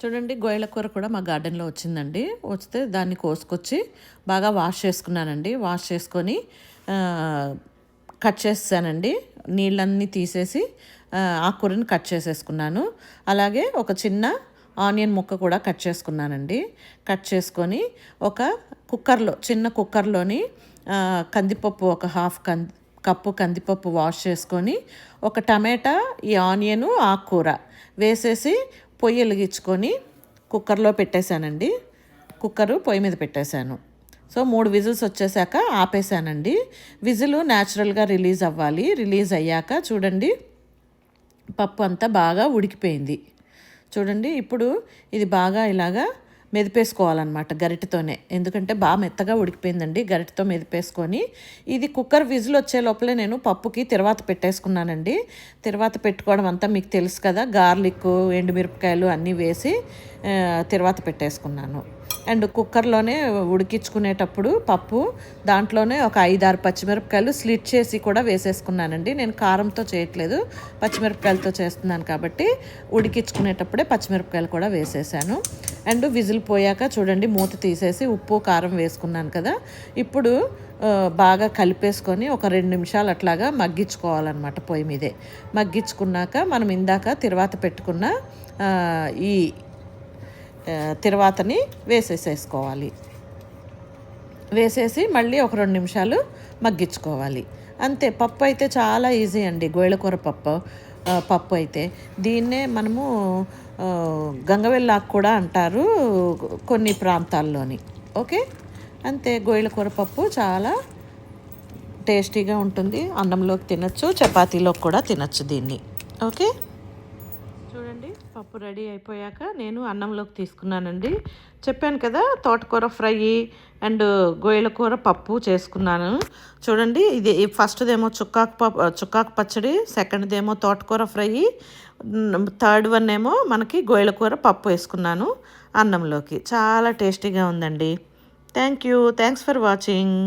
చూడండి గొయ్యల కూర కూడా మా గార్డెన్లో వచ్చిందండి. వస్తే దాన్ని కోసుకొచ్చి బాగా వాష్ చేసుకున్నానండి. వాష్ చేసుకొని కట్ చేసానండి నీళ్ళన్నీ తీసేసి ఆ, ఆకుకూరని కట్ చేసేసుకున్నాను. అలాగే ఒక చిన్న ఆనియన్ ముక్క కూడా కట్ చేసుకున్నానండి. కట్ చేసుకొని ఒక కుక్కర్లో చిన్న కుక్కర్లోని కందిపప్పు ఒక హాఫ్ కంది కప్పు కందిపప్పు వాష్ చేసుకొని ఒక టమాటా ఈ ఆనియను ఆకుకూర వేసేసి పొయ్యి వెలిగించుకొని కుక్కర్లో పెట్టేశానండి. కుక్కరు పొయ్యి మీద పెట్టేశాను. సో మూడు విజిల్స్ వచ్చేసాక ఆపేసానండి విజిల్ న్యాచురల్గా రిలీజ్ అవ్వాలి. రిలీజ్ అయ్యాక చూడండి పప్పు అంతా బాగా ఉడికిపోయింది. చూడండి ఇప్పుడు ఇది బాగా ఇలాగా మెదిపేసుకోవాలన్నమాట గరిటతోనే. ఎందుకంటే బాగా మెత్తగా ఉడికిపోయిందండి గరిటతో మెదిపేసుకొని. ఇది కుక్కర్ విజిల్ వచ్చే లోపలే నేను పప్పుకి తర్వాత పెట్టేసుకున్నానండి. తర్వాత పెట్టుకోవడం అంతా మీకు తెలుసు కదా గార్లిక్ ఎండుమిరపకాయలు అన్నీ వేసి తర్వాత పెట్టేసుకున్నాను. అండ్ కుక్కర్లోనే ఉడికించుకునేటప్పుడు పప్పు దాంట్లోనే ఒక ఐదారు పచ్చిమిరపకాయలు స్లిట్ చేసి కూడా వేసేసుకున్నానండి. నేను కారంతో చేయట్లేదు పచ్చిమిరపకాయలతో చేస్తున్నాను కాబట్టి ఉడికించుకునేటప్పుడే పచ్చిమిరపకాయలు కూడా వేసేసాను. అండ్ విజిల్ పోయాక చూడండి మూత తీసేసి ఉప్పు కారం వేసుకున్నాను కదా. ఇప్పుడు బాగా కలిపేసుకొని ఒక రెండు నిమిషాలు అట్లాగా మగ్గించుకోవాలన్నమాట పొయ్యి మీదే. మగ్గించుకున్నాక మనం ఇందాక తిరువాత పెట్టుకున్న ఈ తర్వాతని తిరువాతని వేసేసేసుకోవాలి. వేసేసి మళ్ళీ ఒక రెండు నిమిషాలు మగ్గించుకోవాలి. అంతే పప్పు అయితే చాలా ఈజీ అండి గోయలకూర పప్పు. పప్పు అయితే. దీన్నే మనము గంగవెల్లాకు కూడా అంటారు కొన్ని ప్రాంతాల్లోని. ఓకే? అంతే గోయలకూర పప్పు చాలా టేస్టీగా ఉంటుంది. అన్నంలోకి తినచ్చు చపాతీలోకి కూడా తినచ్చు దీన్ని. ఓకే? చూడండి పప్పు రెడీ అయిపోయాక నేను అన్నంలోకి తీసుకున్నానండి. చెప్పాను కదా తోటకూర ఫ్రై అండ్ గోయల కూర పప్పు చేసుకున్నాను. చూడండి ఇది ఫస్ట్దేమో చుక్కాకు పప్పు చుక్కాకు పచ్చడి సెకండ్దేమో తోటకూర ఫ్రై థర్డ్ వన్ ఏమో మనకి గోయల కూర పప్పు వేసుకున్నాను అన్నంలోకి. చాలా టేస్టీగా ఉందండి. Thank you. Thanks for watching.